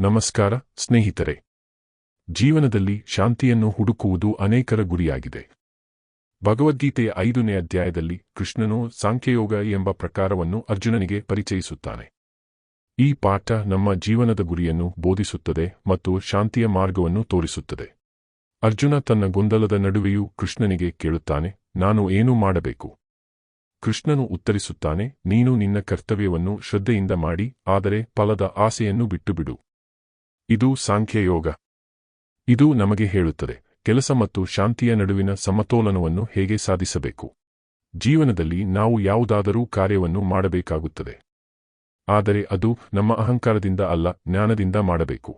ನಮಸ್ಕಾರ, ಸ್ನೇಹಿತರೆ. ಜೀವನದಲ್ಲಿ ಶಾಂತಿಯನ್ನು ಹುಡುಕುವುದು ಅನೇಕರ ಗುರಿಯಾಗಿದೆ. ಭಗವದ್ಗೀತೆಯ ಐದನೇ ಅಧ್ಯಾಯದಲ್ಲಿ ಕೃಷ್ಣನು ಸಾಂಖ್ಯಯೋಗ ಎಂಬ ಪ್ರಕಾರವನ್ನು ಅರ್ಜುನನಿಗೆ ಪರಿಚಯಿಸುತ್ತಾನೆ. ಈ ಪಾಠ ನಮ್ಮ ಜೀವನದ ಗುರಿಯನ್ನು ಬೋಧಿಸುತ್ತದೆ ಮತ್ತು ಶಾಂತಿಯ ಮಾರ್ಗವನ್ನು ತೋರಿಸುತ್ತದೆ. ಅರ್ಜುನ ತನ್ನ ಗೊಂದಲದ ನಡುವೆಯೂ ಕೃಷ್ಣನಿಗೆ ಕೇಳುತ್ತಾನೆ, ನಾನು ಏನು ಮಾಡಬೇಕು? ಕೃಷ್ಣನು ಉತ್ತರಿಸುತ್ತಾನೆ, ನೀನು ನಿನ್ನ ಕರ್ತವ್ಯವನ್ನು ಶ್ರದ್ಧೆಯಿಂದ ಮಾಡಿ, ಆದರೆ ಫಲದ ಆಸೆಯನ್ನು ಬಿಟ್ಟುಬಿಡು. ಇದು ಸಾಂಖ್ಯಯೋಗ. ಇದು ನಮಗೆ ಹೇಳುತ್ತದೆ, ಕೆಲಸ ಮತ್ತು ಶಾಂತಿಯ ನಡುವಿನ ಸಮತೋಲನವನ್ನು ಹೇಗೆ ಸಾಧಿಸಬೇಕು. ಜೀವನದಲ್ಲಿ ನಾವು ಯಾವುದಾದರೂ ಕಾರ್ಯವನ್ನು ಮಾಡಬೇಕಾಗುತ್ತದೆ. ಆದರೆ ಅದು ನಮ್ಮ ಅಹಂಕಾರದಿಂದ ಅಲ್ಲ, ಜ್ಞಾನದಿಂದ ಮಾಡಬೇಕು.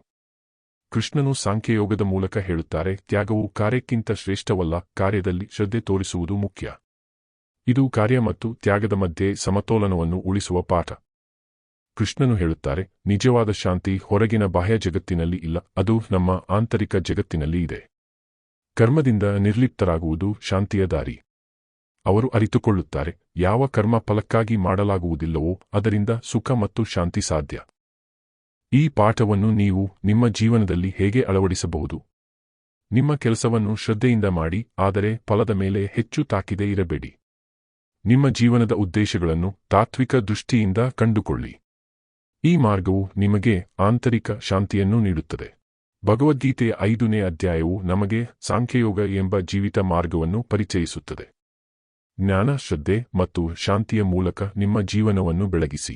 ಕೃಷ್ಣನು ಸಾಂಖ್ಯಯೋಗದ ಮೂಲಕ ಹೇಳುತ್ತಾರೆ, ತ್ಯಾಗವು ಕಾರ್ಯಕ್ಕಿಂತ ಶ್ರೇಷ್ಠವಲ್ಲ, ಕಾರ್ಯದಲ್ಲಿ ಶ್ರದ್ಧೆ ತೋರಿಸುವುದು ಮುಖ್ಯ. ಇದು ಕಾರ್ಯ ಮತ್ತು ತ್ಯಾಗದ ಮಧ್ಯೆ ಸಮತೋಲನವನ್ನು ಉಳಿಸುವ ಪಾಠ. ಕೃಷ್ಣನು ಹೇಳುತ್ತಾರೆ, ನಿಜವಾದ ಶಾಂತಿ ಹೊರಗಿನ ಬಾಹ್ಯ ಜಗತ್ತಿನಲ್ಲಿ ಇಲ್ಲ, ಅದು ನಮ್ಮ ಆಂತರಿಕ ಜಗತ್ತಿನಲ್ಲಿ ಇದೆ. ಕರ್ಮದಿಂದ ನಿರ್ಲಿಪ್ತರಾಗುವುದು ಶಾಂತಿಯ ದಾರಿ. ಅವರು ಅರಿತುಕೊಳ್ಳುತ್ತಾರೆ, ಯಾವ ಕರ್ಮ ಫಲಕ್ಕಾಗಿ ಮಾಡಲಾಗುವುದಿಲ್ಲವೋ ಅದರಿಂದ ಸುಖ ಮತ್ತು ಶಾಂತಿ ಸಾಧ್ಯ. ಈ ಪಾಠವನ್ನು ನೀವು ನಿಮ್ಮ ಜೀವನದಲ್ಲಿ ಹೇಗೆ ಅಳವಡಿಸಬಹುದು? ನಿಮ್ಮ ಕೆಲಸವನ್ನು ಶ್ರದ್ಧೆಯಿಂದ ಮಾಡಿ, ಆದರೆ ಫಲದ ಮೇಲೆ ಹೆಚ್ಚು ತಾಕಿದೆ ಇರಬೇಡಿ. ನಿಮ್ಮ ಜೀವನದ ಉದ್ದೇಶಗಳನ್ನು ತಾತ್ವಿಕ ದೃಷ್ಟಿಯಿಂದ ಕಂಡುಕೊಳ್ಳಿ. ಈ ಮಾರ್ಗವು ನಿಮಗೆ ಆಂತರಿಕ ಶಾಂತಿಯನ್ನು ನೀಡುತ್ತದೆ. ಭಗವದ್ಗೀತೆಯ ಐದನೇ ಅಧ್ಯಾಯವು ನಮಗೆ ಸಾಂಖ್ಯಯೋಗ ಎಂಬ ಜೀವಿತ ಮಾರ್ಗವನ್ನು ಪರಿಚಯಿಸುತ್ತದೆ. ಜ್ಞಾನ, ಶ್ರದ್ಧೆ ಮತ್ತು ಶಾಂತಿಯ ಮೂಲಕ ನಿಮ್ಮ ಜೀವನವನ್ನು ಬೆಳಗಿಸಿ.